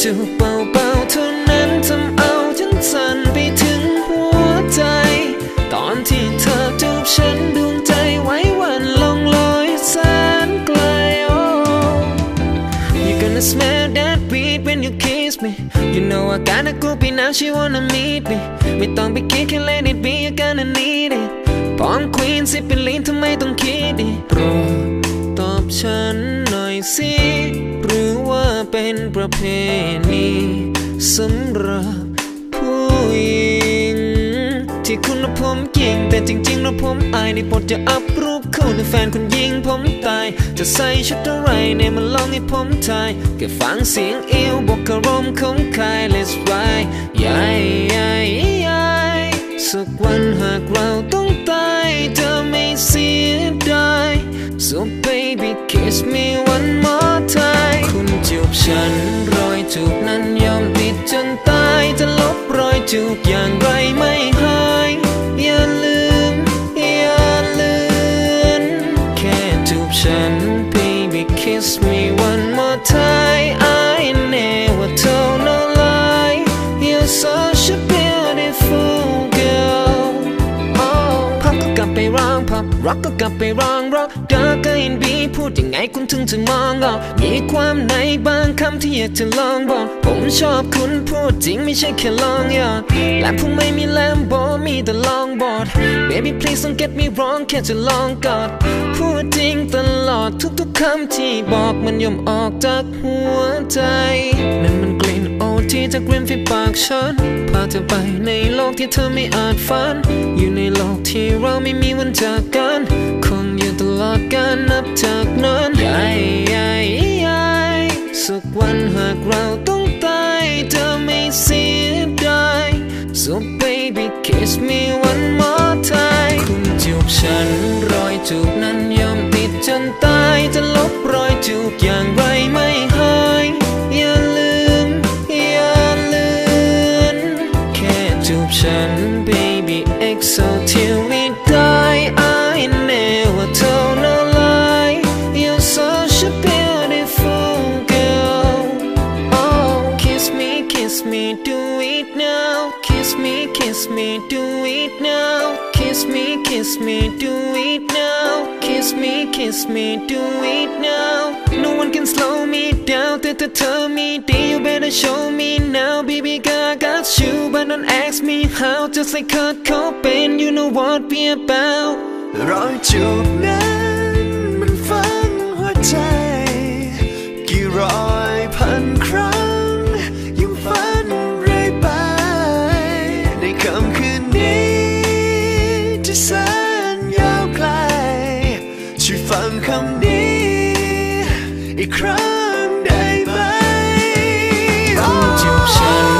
จูบเบาๆเท่านั้นทำเอาฉันสั่นไปถึงหัวใจ ตอนที่เธอจูบฉันดวงใจไว้วันลองลอยแสนไกล oh You gonna smell that weed when you kiss me You know I gotta go be now she wanna meet me ไม่ต้องไปคิดแค่ let it be you gonna need it พร้อม queen สิเป็นลีนทำไมต้องคิดดิโปรดตอบฉันหน่อยสิ เป็นประเพณีสำหรับผู้หญิง ที่คุณและผมยิง แต่จริงๆแล้วผมอายในบทจะอัพรูปคู่ในแฟนคุณยิงผมตาย จะใส่ชุดอะไรเนี่ยมาลองให้ผมทายแค่ฟังเสียงเอวบอกอารมณ์ของใคร let's ride ยายยายยายสักวันหากเราต้องตายเธอไม่เสียดาย บรอยจูบอย่างไรไม่หายอย่าลืม อย่าลือนแค่จูบฉัน baby kiss me one more time I never told no lie you're such a beautiful girl พับก็กลับไปร้องพับร็อกก็กลับไปร้องร็อก นบีพูดยังไงคุณถึงจะมองออกมีความในบางคำที่อยากจะลองบอก ผมชอบคุณพูดจริงไม่ใช่แค่ลองหยอดและผมไม่มีแลมโบมีแต่ลองบอด baby please don't get me wrong แค่จะลองกอด พูดจริงตลอดทุกๆคำที่บอกมันย่อมออกจากหัวใจนั่นมันกลิ่น ที่จากริมฝีปากฉัน พาเธอไปในโลกที่เธอไม่อาจฝัน อยู่ในโลกที่เราไม่มีวันจากกัน คงอยู่ตลอดกาลนับจากนั้นยายยายยายสักวันหากเราต้องตายเธอไม่เสียดาย so baby kiss me one more time คุณจูบฉัน do it now. Kiss me, kiss me, do it now. Kiss me, kiss me, do it now. Kiss me, kiss me, do it now. No one can slow me down, that to tell me, day you better show me now. Baby, girl, I got you, but don't ask me how. Just like Kurt and you know what we about. Right, you now. ฟังคำนี้ อีกครั้งได้ไหมจูบฉัน